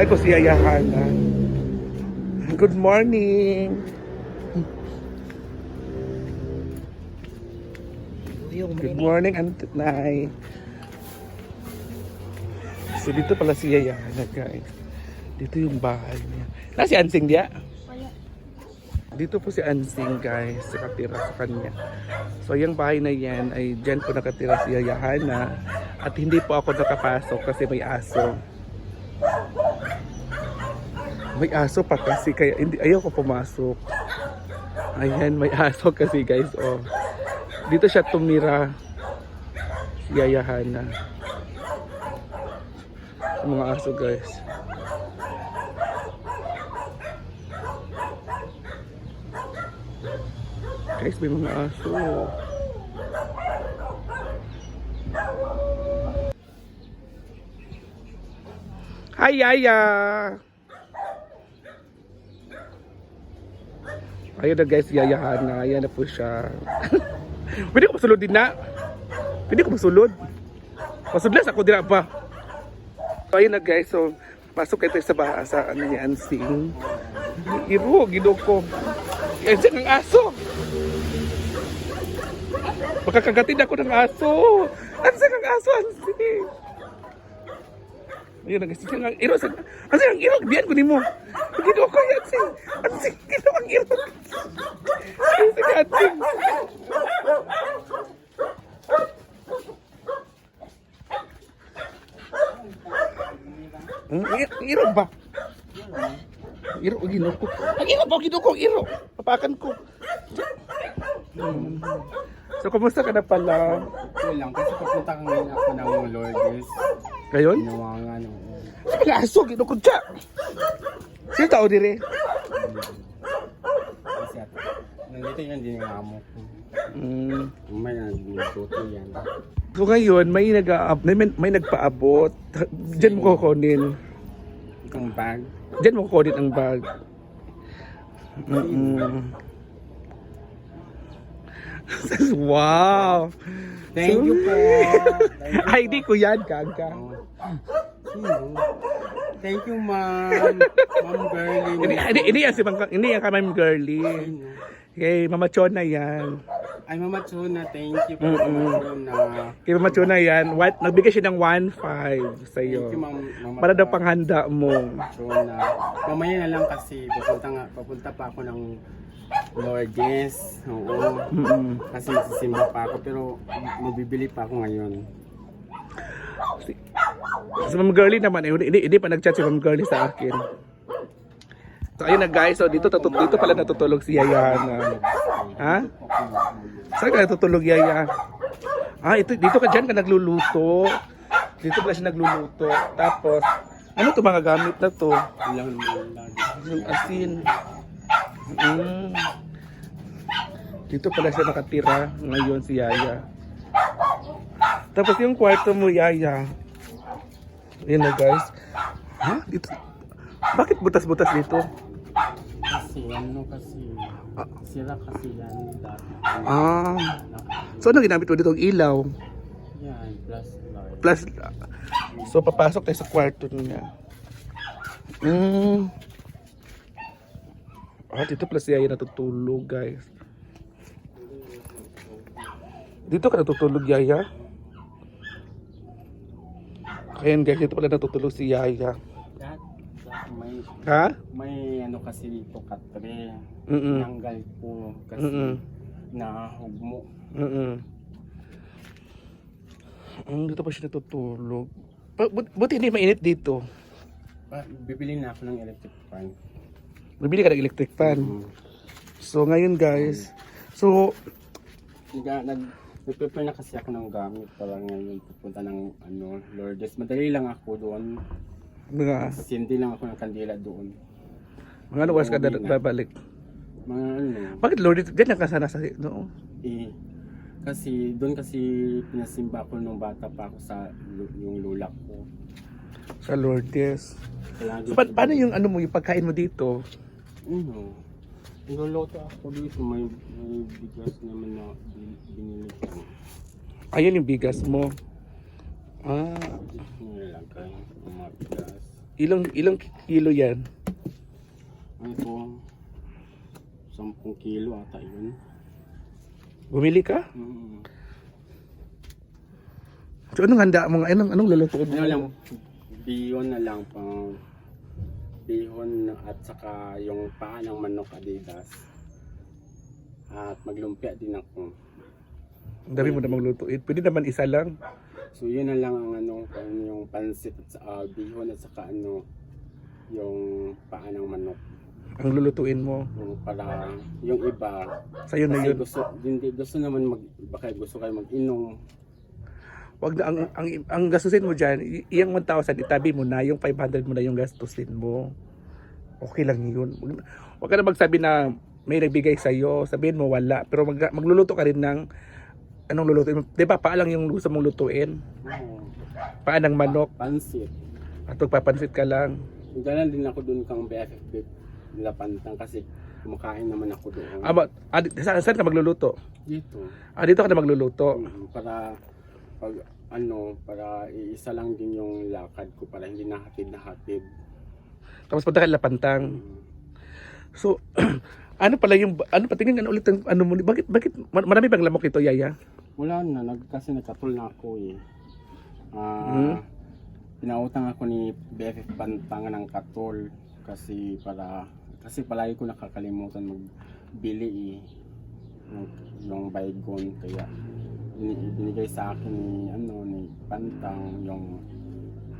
Punta ko si Yaya Hana. Good morning. Good morning, Aunt Nay. So dito pala si Yaya Hana, guys. Dito yung bahay niya. Na si Ansing dia? Dito po si Ansing, guys. Nakatira sa kanya. So yung bahay na yan ay dyan po nakatira si Yaya Hana. At hindi po ako nakapasok kasi may aso. May aso pa kasi kaya hindi ayaw ko pumasok. Ayan, may aso kasi guys. Oh. Dito siya tumira. Si Yaya Hana. Yung Mga aso guys. Guys, may mga aso. Hi, Yaya! Ayun na guys, yayahan na. Ayan na po siya. Pwede ko masulod din na. Pwede ko masulod. Masudlas ako din pa. So, ayun na guys. So, pasok kayo sa baha sa ano ni Ansing. Iro, gido ko. Yan siya ng aso. Makakagatin ako ng aso. Ano siya ng aso, Ansing? Ayun na guys. Siya ng iro. Ano siya ng iro? Biyan ko ni mo. Gido ko yan, Ansing. Ansing, gido ang iro. Hmm, ir- iro ba? Iro, gino ko. Ang iro ba, gino ko, iro. Papakan ko. Hmm. So, kumusta ka na pala? Wala lang, kasi papunta ka ngayon ako ng Lourdes. Ngayon? Ginawa nga nung... Sige aso, gino ko siya. Sino tao dire? At, nandito yan din yung amo ko. Hmm. May nagluto yan. So ngayon, may nag may, may nagpaabot. Diyan mo kukunin. Itong bag. Diyan mo kukunin ang bag. Mm-mm. wow! Thank you po. Thank you Ay, di ko yan, po. Sino? Thank you, ma'am. Ma'am Girlie. Ini, ini, ini yan si Mang, ini yan ka, Ma'am Girlie. Kay Mama Chona yan. Ay, Mama Chona, thank you po, Mm-mm. Mama Chona. Kay Mama Chona yan. What, nagbigay siya ng 1.5 Thank sa'yo. you, Ma'am Mama Para daw panghanda mo. Chona. Mamaya na lang kasi papunta nga papunta pa ako ng Lourdes. Oo. Mm-mm. Kasi magsisimba pa ako pero magbibili pa ako ngayon. Si Ma'am Girlie naman, eh, hindi, hindi pa nag-chat si Ma'am Girlie sa akin. So ayun na guys, so dito, tutut dito pala natutulog si Yaya na. Ha? Saan ka natutulog Yaya? Ah, ito, dito ka dyan ka nagluluto. Dito pala siya nagluluto. Tapos, ano to mga gamit na to? Yung asin. Mm. Dito pala siya nakatira ngayon si Yaya. Tapos yung kwarto mo, Yaya. Ayan na guys. Ha? Dito. Bakit butas-butas dito? Kasi ano kasi Ah. sira kasi yan dati. Ah. So ano ginamit mo dito? Ang ilaw. Yan, plus light. Plus, so papasok tayo sa kwarto niya. Mm. Ah, dito pala si Yaya natutulog, guys. Dito ka natutulog, Yaya? Ayan, guys, dito pala natutulog si Yaya. Ha? may ano kasi dito katre. Mm-mm. Tinanggal ko kasi Mm-mm. nahugmo. Mm-mm. Mm, dito pa siya natutulog. Pa- but, buti hindi mainit dito. Ah, bibili na ako ng electric fan. Bibili ka ng electric fan. Mm. So, ngayon, guys. So, Higa, nag nag-prepare na kasi ako ng gamit para ngayon pupunta ng ano, Lourdes. Madali lang ako doon. Mga, Sindi lang ako ng kandila doon. mga ano oras ka na. babalik? Mga ano, Bakit Lord, dyan lang ka sana sa, no? eh, kasi doon kasi pinasimba ko nung bata pa ako sa yung lula ko. Sa Lourdes. So, pa- paano yung ano mo, yung pagkain mo dito? Ano? Niloloto ako dito. May, may bigas naman na bin- binili ko. Ayun yung bigas mo. Ah, Nilagay mga bigas. Ilang ilang kilo yan? Ano ito? 10 kilo ata yun. Bumili ka? Mm. So anong handa mo? nga? Anong, anong lulutuin mo? Ano lang, bihon na lang pang bihon at saka yung paa ng manok adidas. At maglumpia din ako. Ang dami mo na maglutuin. Pwede naman isa lang. So yun na lang ang ano, yung pansit at saka bihon at saka ano, yung paa ng manok. Ang lulutuin mo. Yung para, yung iba, Sa'yo na yun. gusto, hindi, gusto naman mag, baka gusto kayo mag-inom. Wag na, ang, ang, ang gastusin mo dyan, yung 1,000, itabi mo na, yung 500 mo na yung gastusin mo. Okay lang yun. Wag, wag ka na magsabi na may nagbigay sa'yo, sabihin mo wala. Pero mag, magluluto ka rin ng, anong lulutuin? Di ba, paa lang yung gusto mong lutuin? Oo. Paa ng manok, Pansit. at magpapansit ka lang. Galan din ako doon kang BFF nila pantang kasi kumakain naman ako doon. Ah, ba- ah, di- saan, saan ka magluluto? Dito. Ah, dito ka na magluluto. Mm, Para pag ano, para iisa lang din yung lakad ko para hindi nahatid na hatid. Tapos punta ka na Lapantang. So, ano pala yung, ano pa, tingnan nga ulit ang, ano mo, bakit, bakit, mar- marami bang lamok ito, Yaya? Wala na, nag, kasi nagkatul na ako eh. Ah, Hmm? Pinautang ako ni BFF Pantang ng katol kasi para kasi palagi ko nakakalimutan magbili eh yung, yung baygon kaya ini- binigay sa akin ni ano ni Pantang yung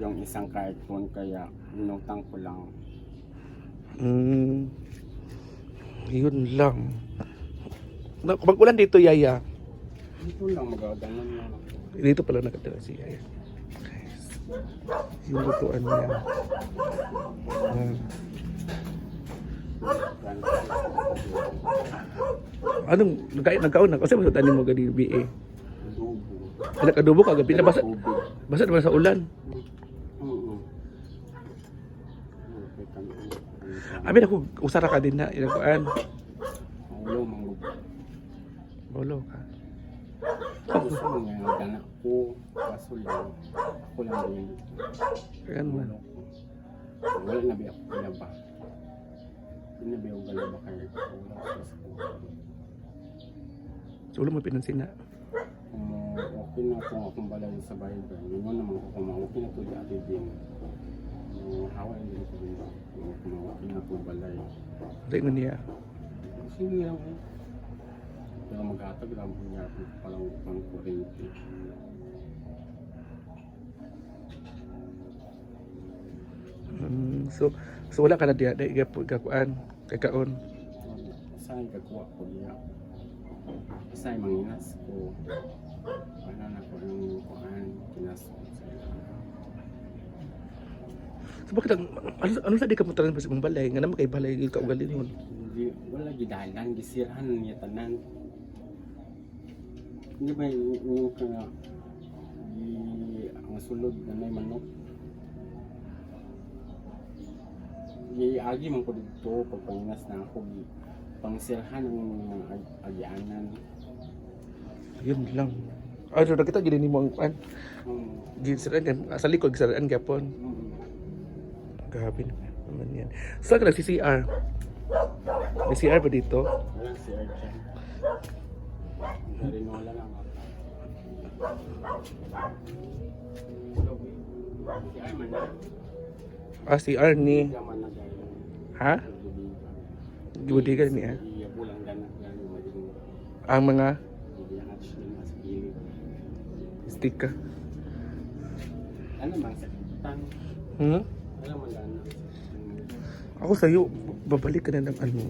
yung isang carton kaya inutang ko lang Mm, yun lang. Na, pag ulan dito, Yaya, ito lang magaganon lang dito pala nakatira si Yaya. Yung lutuan niya. Ah, anong, nagkain, nagkaon na, kasi masutanin mo gani BA. adobo Nakadubo ka, gabi na basa, basa naman sa ulan. Amin ako, usara ka din na, inakuan. Ulo, mangubo. Bolo ka. Gusto yung ganak ko. Kaso lang, ako lang din. Ayan man. Ko. Wala na ba ako galaba. Hindi na ba ako galaba kaya wala ko sa kuha. So, ulo mo pinansin na. Kung okay na kung akong balay sa Bible, yun mo naman ko kung okay na to di ati din. Yung hawa din ko din ba? Kung okay na to balay. Ringon niya. Sige lang eh. Pero maghatag lang po niya kung palang pang kurente. Mm, so, so wala ka na diya, dahil gakuan, kay kaon. Saan kagwa ko niya? Saan manginas ko? Ano na ko yung kuhan, kinas sa So bakit ang, ano, ano sa di ka punta sa mong balay? Nga naman kay balay, yung kaugali nun. Hindi, wala gidalan, gisirahan niya tanan. Hindi ba yung, ka nga, ang sulod na may manok. Iagi man ko dito, pag panginas na ako, pangsirahan ng mga ag- agianan. Yun lang. Ah, so nakita gini mo ang kuan. Um, Ginsiran yan, ah, sa likod, gisaraan gapon. um, Grabe naman yan. Saan ka nagsi-CR? May CR ba dito? Walang si Archan. Narinola lang ako. Si. Ah, na dahil. ha? Gibudigan niya. Ang mga i-hatch din mas gilid. stick ka. Ano sakitan? Hmm? Ano man? Ako sa'yo, babalik ka na ng ano,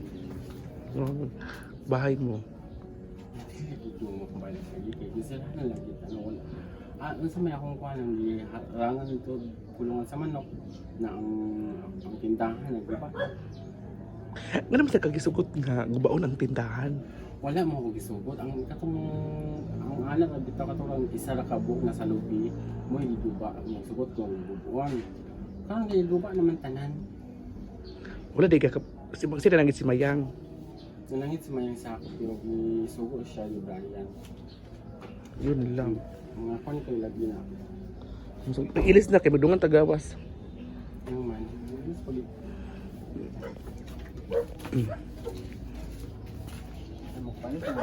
bahay mo. Ito mo kung balik sa gilid. Isa na lang kita. Ano wala. Ah, unsa may akong kuha ng harangan nito kulungan sa manok na ang ang tindahan nagbiba. Nga naman sa kagisugot nga, gubaon ang tindahan. wala mo ko gisugot ang katong ang anak na bitaw katong isa ra ka buok na sa lubi mo higuba mo sugot ko bubuan kan kay guba naman tanan Wala di ka, si sila nangit si Mayang. Nanangit si mayang sa ako pero gisugo siya ni Brian Yun lang. mga kon kay lagi na So, ilis na kay Madungan Tagawas. Yung man. Mas pag Ano pa